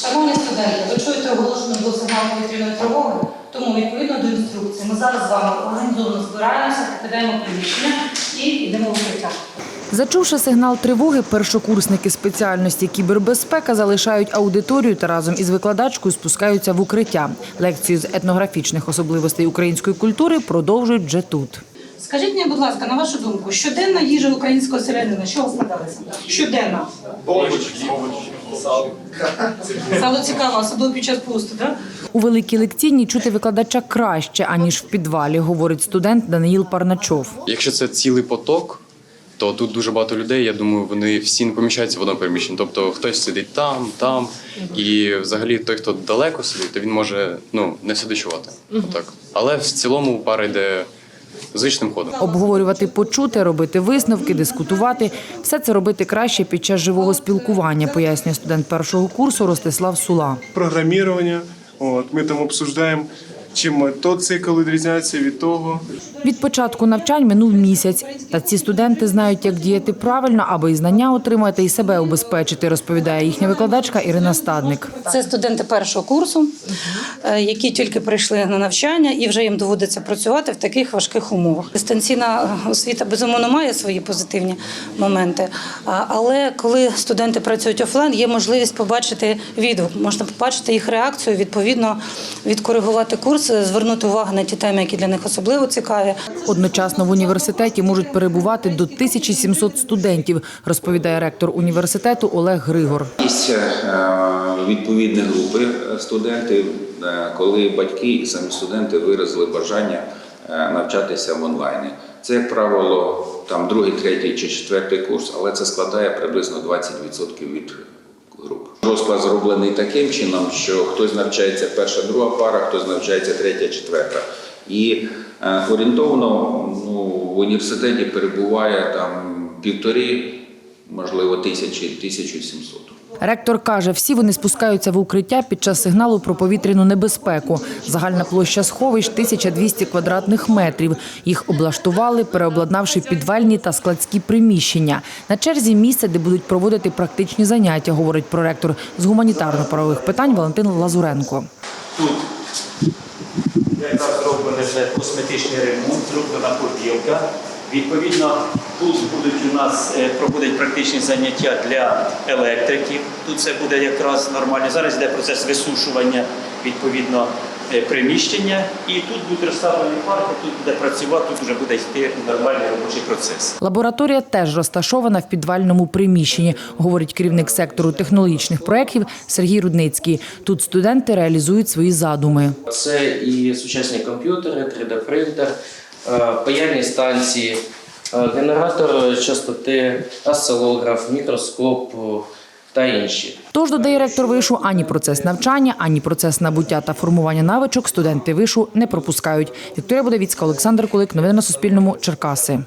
Шановні студенти, ви чуєте оголошену було сигнал повітряної тривоги, тому відповідно до інструкції ми зараз з вами організовано збираємося, покидаємо приміщення і йдемо в укриття. Зачувши сигнал тривоги, першокурсники спеціальності кібербезпека залишають аудиторію та разом із викладачкою спускаються в укриття. Лекцію з етнографічних особливостей української культури продовжують вже тут. Скажіть мені, будь ласка, на вашу думку, щоденна їжа українського селянина, що складалася? Щоденна. Сало цікаво, особливо під час пусту, так? У великій лекційній чути викладача краще, аніж в підвалі, говорить студент Даниїл Парначов. Якщо це цілий поток, то тут дуже багато людей. Я думаю, вони всі не поміщаються в одному приміщенні. Тобто хтось сидить там, там, і взагалі той, хто далеко сидить, то він може ну не все дочувати. Отак. Але в цілому пара йде звичним ходом. Обговорювати почути, робити висновки, дискутувати – все це робити краще під час живого спілкування, пояснює студент першого курсу Ростислав Сула. Програмірування, от ми там обсуждаем, чим тот цикл відрізняється від того. Від початку навчань минув місяць, та ці студенти знають, як діяти правильно, аби і знання отримати, і себе убезпечити, розповідає їхня викладачка Ірина Стадник. Це студенти першого курсу, е, які тільки прийшли на навчання, і вже їм доводиться працювати в таких важких умовах. Дистанційна освіта безумовно має свої позитивні моменти. Але коли студенти працюють офлайн, є можливість побачити відгук, можна побачити їх реакцію, відповідно відкоригувати курс, звернути увагу на ті теми, які для них особливо цікаві. Одночасно в університеті можуть перебувати до 1700 студентів, розповідає ректор університету Олег Григор. Є е, відповідні групи е, студентів, е, коли батьки і самі студенти виразили бажання навчатися в онлайні. Це, як правило, там другий, третій чи четвертий курс, але це складає приблизно 20% від. Розклад зроблений таким чином, що хтось навчається перша, друга пара, хтось навчається третя, четверта. І е, орієнтовно ну, в університеті перебуває там півтори, можливо, тисячі, 1700. Ректор каже, всі вони спускаються в укриття під час сигналу про повітряну небезпеку. Загальна площа сховищ 1200 квадратних метрів. Їх облаштували, переобладнавши підвальні та складські приміщення. На черзі місце, де будуть проводити практичні заняття, говорить проректор з гуманітарно-правових питань Валентин Лазуренко. Тут якраз косметичний ремонт, зроблена побілка. Відповідно, тут будуть у нас е, проводять практичні заняття для електриків. Тут це буде якраз нормально. Зараз йде процес висушування відповідно е, приміщення, і тут будуть розставлені парки, тут буде працювати, тут вже буде йти нормальний робочий процес. Лабораторія теж розташована в підвальному приміщенні, говорить керівник сектору технологічних проєктів Сергій Рудницький. Тут студенти реалізують свої задуми. Це і сучасні комп'ютери, 3D-принтер, е, паяльні станції, е, генератор частоти, осцилограф, мікроскоп е, та інші. Тож, додає ректор вишу, ані процес навчання, ані процес набуття та формування навичок студенти вишу не пропускають. Вікторія Будовіцька, Олександр Кулик. Новини на Суспільному. Черкаси.